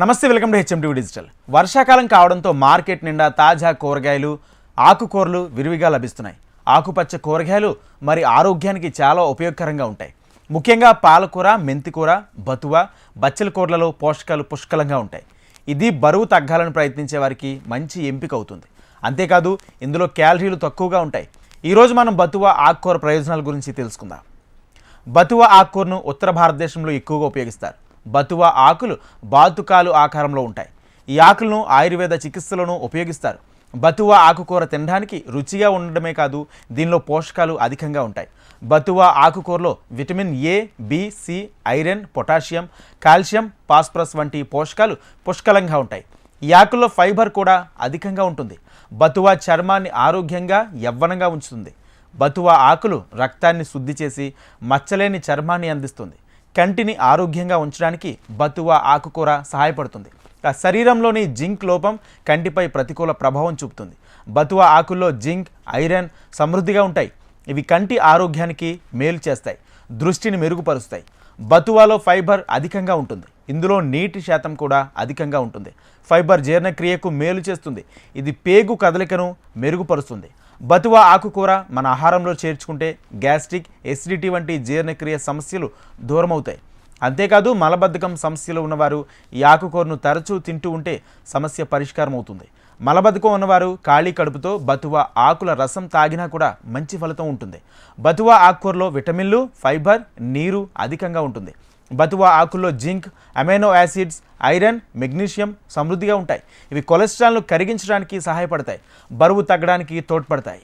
నమస్తే welcome to HM TV digital. వర్షాకాలం కావడంతో మార్కెట్ నిండా తాజా కూరగాయలు ఆకుకూరలు విరివిగా లభిస్తున్నాయి. ఆకుపచ్చ కూరగాయలు మరి ఆరోగ్యానికి చాలా ఉపయోగకరంగా ఉంటాయి. ముఖ్యంగా పాలకూర మెంతికూర బతువ బచ్చల కూరలలో పోషకాలు పుష్కలంగా ఉంటాయి. ఇది బరువు తగ్గాలని ప్రయత్నించే వారికి మంచి ఎంపిక అవుతుంది. అంతేకాదు ఇందులో క్యాలరీలు తక్కువగా ఉంటాయి. ఈరోజు మనం బతువ ఆకుకూర ప్రయోజనాల గురించి తెలుసుకుందాం. బతువ ఆకుకూరను ఉత్తర భారతదేశంలో ఎక్కువగా ఉపయోగిస్తారు. బతువ ఆకులు బాతుకాలు ఆకారంలో ఉంటాయి. ఈ ఆకులను ఆయుర్వేద చికిత్సలను ఉపయోగిస్తారు. బతువ ఆకుకూర తినడానికి రుచిగా ఉండడమే కాదు దీనిలో పోషకాలు అధికంగా ఉంటాయి. బతువ ఆకుకూరలో vitamin A B C iron potassium calcium phosphorus వంటి పోషకాలు పుష్కలంగా ఉంటాయి. ఈ ఆకుల్లో ఫైబర్ కూడా అధికంగా ఉంటుంది. బతువ చర్మాన్ని ఆరోగ్యంగా యవ్వనంగా ఉంచుతుంది. బతువా ఆకులు రక్తాన్ని శుద్ధి చేసి మచ్చలేని చర్మాన్ని అందిస్తుంది. కంటిని ఆరోగ్యంగా ఉంచడానికి బతువ ఆకుకూర సహాయపడుతుంది. శరీరంలోని జింక్ లోపం కంటిపై ప్రతికూల ప్రభావం చూపుతుంది. బతువ ఆకుల్లో జింక్ ఐరన్ సమృద్ధిగా ఉంటాయి. ఇవి కంటి ఆరోగ్యానికి మేలు చేస్తాయి దృష్టిని మెరుగుపరుస్తాయి. బతువాలో ఫైబర్ అధికంగా ఉంటుంది. ఇందులో నీటి శాతం కూడా అధికంగా ఉంటుంది. ఫైబర్ జీర్ణక్రియకు మేలు చేస్తుంది. ఇది పేగు కదలికను మెరుగుపరుస్తుంది. బతువ ఆకుకూర మన ఆహారంలో చేర్చుకుంటే గ్యాస్ట్రిక్ ఎసిడిటీ వంటి జీర్ణక్రియ సమస్యలు దూరమవుతాయి. అంతేకాదు మలబద్ధకం సమస్యలు ఉన్నవారు ఈ ఆకుకూరను తరచూ తింటూ ఉంటే సమస్య పరిష్కారం అవుతుంది మలబద్ధకం ఉన్నవారు ఖాళీ కడుపుతో బతువ ఆకుల రసం తాగినా కూడా మంచి ఫలితం ఉంటుంది. బతువ ఆకుకూరలో విటమిన్లు ఫైబర్ నీరు అధికంగా ఉంటుంది. బతువ ఆకుల్లో zinc amino acids iron magnesium సమృద్ధిగా ఉంటాయి. ఇవి కొలెస్ట్రాల్ను కరిగించడానికి సహాయపడతాయి. బరువు తగ్గడానికి తోడ్పడతాయి.